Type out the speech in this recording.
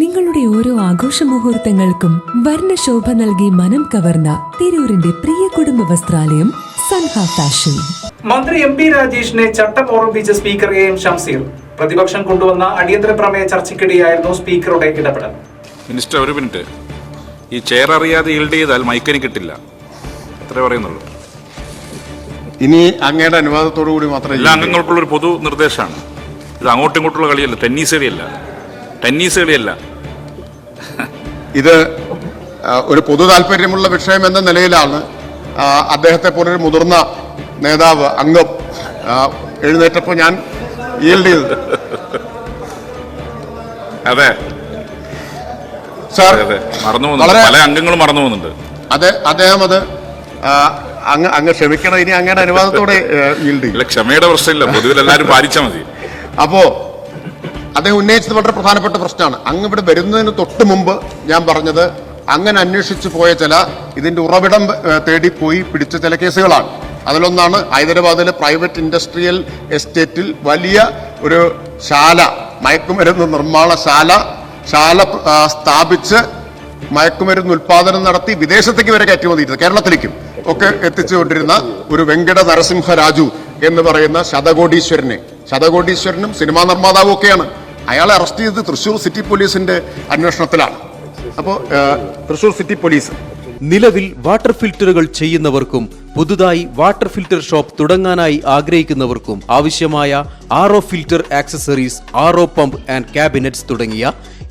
നിങ്ങളുടെ ഓരോ ആഘോഷ മുഹൂർത്തങ്ങൾക്കും വർണശോഭ നൽകി മനം കവർന്ന തിരൂരിന്റെ പ്രിയ കുടുംബ വസ്ത്രാലയം സൻഹ ഫാഷൻ. മന്ത്രി എം പി രാജേഷിനെ ചട്ടം ഓർമ്മിപ്പിച്ച സ്പീക്കർ എ എം ഷംസീർ പ്രതിപക്ഷം കൊണ്ടുവന്ന അടിയന്തര പ്രമേയ ചർച്ചയ്ക്കിടെയായിരുന്നു സ്പീക്കറുടെ ഇടപെടൽ. മിനിസ്റ്റർ ഒരു മിനിറ്റ്. ഈ ചെയർ അറിയാതെ ഈൽഡ് ചെയ്താൽ മൈക്കിന് കിട്ടില്ല. അത്രേ പറയുന്നുള്ളൂ. ഇനി അങ്ങയുടെ അനുവാദത്തോടു കൂടി മാത്രമേ എല്ലാ അംഗങ്ങൾക്കുള്ള ഒരു പൊതു നിർദ്ദേശമാണ്. ഇത് അങ്ങോട്ടും ഇങ്ങോട്ടുള്ള കളിയല്ല ടെന്നീസ് കളിയല്ല. ടെന്നീസ് കളിയല്ല. ഇത് ഒരു പൊതു താല്പര്യമുള്ള വിഷയം എന്ന നിലയിലാണ് അദ്ദേഹത്തെ പോലൊരു മുതിർന്ന നേതാവ് അംഗം എഴുന്നേറ്റപ്പോൾ ഞാൻ yield ചെയ്തത്. അതെ. സാർ മറന്നു പല അംഗങ്ങളും മറന്നു പോകുന്നുണ്ട്. അത് അദ്ദേഹം അത് അങ്ങ് അങ്ങ് ക്ഷമിക്കണം. ഇനി അങ്ങയുടെ അനുവാദത്തോടെ yield ചെയ്യും. ക്ഷമയുടെ പ്രശ്നമില്ല. പൊതുവിൽ എല്ലാവരും പാലിച്ചാൽ മതി. അപ്പോ അദ്ദേഹം ഉന്നയിച്ചത് വളരെ പ്രധാനപ്പെട്ട പ്രശ്നമാണ്. അങ്ങ് ഇവിടെ വരുന്നതിന് തൊട്ട് മുമ്പ് ഞാൻ പറഞ്ഞത് അങ്ങനെ അന്വേഷിച്ചു പോയ ചില ഇതിന്റെ ഉറവിടം തേടി പോയി പിടിച്ച ചില കേസുകളാണ്. അതിലൊന്നാണ് ഹൈദരാബാദിലെ പ്രൈവറ്റ് ഇൻഡസ്ട്രിയൽ എസ്റ്റേറ്റിൽ വലിയ ഒരു ശാല മയക്കുമരുന്ന് നിർമ്മാണശാല ശാല സ്ഥാപിച്ച് മയക്കുമരുന്ന് ഉൽപാദനം നടത്തി വിദേശത്തേക്ക് വരെ കയറ്റുമതി ചെയ്തത് കേരളത്തിലേക്കും ഒക്കെ എത്തിച്ചുകൊണ്ടിരുന്ന ഒരു വെങ്കട നരസിംഹ രാജു എന്ന് പറയുന്ന ശതകോടീശ്വരനെ. ശതകോടീശ്വരനും സിനിമാ നിർമ്മാതാവും ഒക്കെയാണ്. അയാളെ അറസ്റ്റ് ചെയ്തത് തൃശൂർ സിറ്റി പോലീസിന്റെ അന്വേഷണത്തിലാണ്. അപ്പോൾ തൃശൂർ സിറ്റി പോലീസ്. നിലവിൽ വാട്ടർ ഫിൽറ്ററുകൾ ചെയ്യുന്നവർക്കും പുതുതായി വാട്ടർ ഫിൽറ്റർ ഷോപ്പ് തുടങ്ങാനായി ആഗ്രഹിക്കുന്നവർക്കും ആവശ്യമായ R filter accessories R pump and cabinets തുടങ്ങിയ